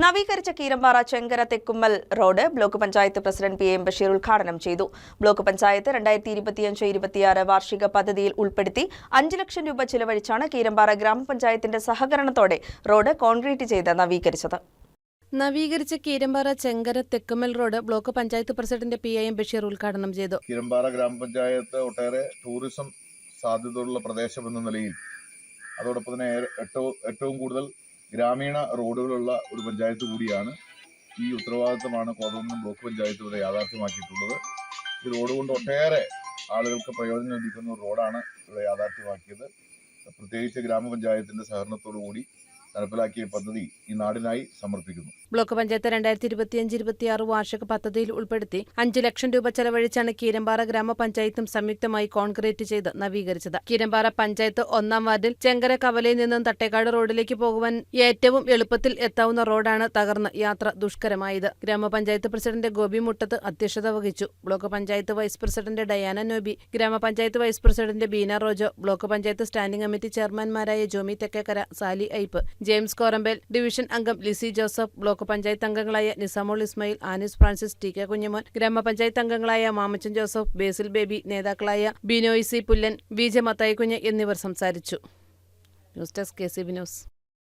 നവീകരിച്ച Keerampara Chenkara Thekkummal road block panchayat president P M Basheer ഉദ്ഘാടനം ചെയ്തു. Block panchayat രണ്ടായിരത്തി ഇരുപത്തിയഞ്ച് ഇരുപത്തിയാറ് വാർഷിക പദ്ധതിയിൽ ഉൾപ്പെടുത്തി അഞ്ച് ലക്ഷം രൂപ ചിലവഴിച്ചാണ് കീരമ്പാറ ഗ്രാമപഞ്ചായത്തിന്റെ സഹകരണത്തോടെ റോഡ് കോൺക്രീറ്റ് ചെയ്ത് നവീകരിച്ചത്. നവീകരിച്ച Keerampara Chenkara Thekkumal road block panchayat president P A M Basheer ഉദ്ഘാടനം ചെയ്തു. കീരമ്പാറ ഗ്രാമപഞ്ചായത്ത് ഒട്ടേറെ ടൂറിസം സാധ്യതയുള്ള പ്രദേശമെന്ന നിലയിൽ അതോടൊപ്പം തന്നെ ഏറ്റവും ഏറ്റവും കൂടുതൽ ഗ്രാമീണ റോഡുകളുള്ള ഒരു പഞ്ചായത്ത് കൂടിയാണ് ഈ ഉത്തരവാദിത്തമാണ് കോതമംഗലം ബ്ലോക്ക് പഞ്ചായത്ത് ഇവിടെ യാഥാർത്ഥ്യമാക്കിയിട്ടുള്ളത്. ഈ റോഡ് കൊണ്ട് ഒട്ടേറെ ആളുകൾക്ക് പ്രയോജനം ലഭിക്കുന്ന ഒരു റോഡാണ് ഇവിടെ യാഥാർത്ഥ്യമാക്കിയത്. പ്രത്യേകിച്ച് ഗ്രാമപഞ്ചായത്തിന്റെ സഹകരണത്തോടു കൂടി നടപ്പിലാക്കിയ പദ്ധതി ഈ നാടിനായി സമർപ്പിക്കുന്നു. ബ്ലോക്ക് പഞ്ചായത്ത് രണ്ടായിരത്തി ഇരുപത്തിയഞ്ച് ഇരുപത്തിയാറ് വാർഷിക പദ്ധതിയിൽ ഉൾപ്പെടുത്തി അഞ്ച് ലക്ഷം രൂപ ചെലവഴിച്ചാണ് കീരമ്പാറ ഗ്രാമപഞ്ചായത്തും സംയുക്തമായി കോൺക്രീറ്റ് ചെയ്ത് നവീകരിച്ചത്. കീരമ്പാറ പഞ്ചായത്ത് ഒന്നാം വാർഡിൽ ചെങ്കര കവലയിൽ നിന്നും തട്ടേക്കാട് റോഡിലേക്ക് പോകുവാൻ ഏറ്റവും എളുപ്പത്തിൽ എത്താവുന്ന റോഡാണ് തകർന്ന് യാത്ര ദുഷ്കരമായത്. ഗ്രാമപഞ്ചായത്ത് പ്രസിഡന്റ് ഗോപി മുട്ടത്ത് അധ്യക്ഷത വഹിച്ചു. Block panchayat vice president Diana Noby grama panchayat vice president Beena Rojo block panchayat standing committee ചെയർമാൻമാരായ Jomy Thekkekara Sally Ipe James Korampel division അംഗം ലിസി ജോസഫ് ബ്ലോക്ക് പഞ്ചായത്ത് അംഗങ്ങളായ നിസാമോൾ ഇസ്മയിൽ ആനിസ് ഫ്രാൻസിസ് ടി കെ കുഞ്ഞുമോൻ ഗ്രാമപഞ്ചായത്ത് അംഗങ്ങളായ മാമച്ചൻ ജോസഫ് ബേസിൽ ബേബി നേതാക്കളായ Binoy C Pullan V J Mathaikunju എന്നിവർ സംസാരിച്ചു. News desk K C B news.